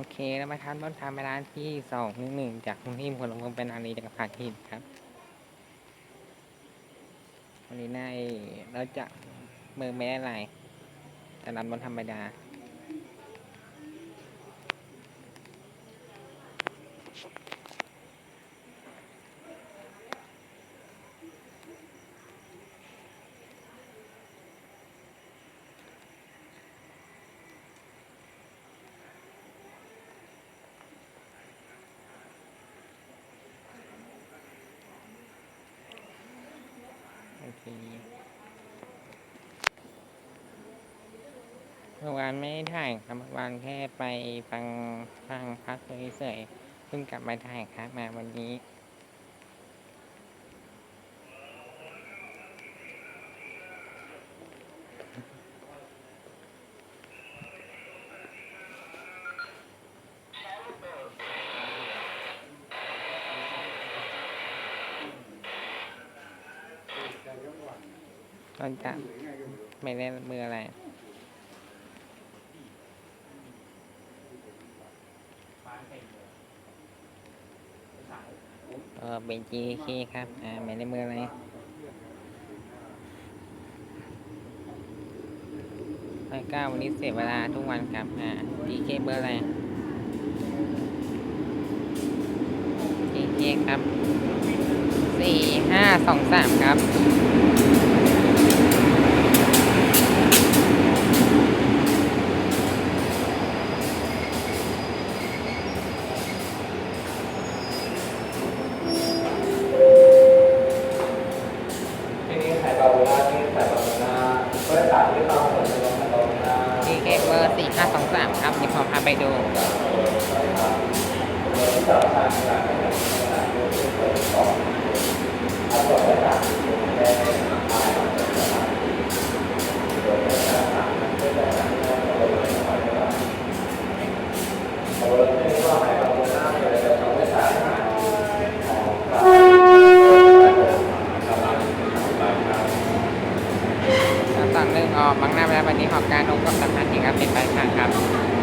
โอเคแล้วมาทานต้นทำไปร้านที่สองหนึ่งหนึ่งจากกรุงเทพคนลงเป็นอารีจากผาทินครับ วันนี้นายเราจะเมืองไม่ได้อะไรแต่รับนธรรมดา เคเมื่อวานไม่ได้ถ่ายครับเมื่อวานแค่ไปฟังฟังพักเฉยๆเพิ่งกลับมาถ่ายครับมาวันนี้ ตอนจะไม่เล่นมืออะไรเออเป็น GK ครับ อ่า ไม่ได้มืออะไรร้อยเก้าวันนี้เสียเวลาทุกวันครับ อ่า GK เบอร์อะไร GK ครับสี่ห้าสองสามครับ ทีนี้ไข่ปลาบูน่าที่ไข่ปลาบูน่าเพื่อตัดที่ต้องผลจะลงไข่ปลาบูน่า GK เบอร์สี่ห้าสองสามครับเดี๋ยวผมพาไปดูอ มังหน้าแวลาวันนี้ขอบการองค์กับสำนักเอกเป็นไปทางครับ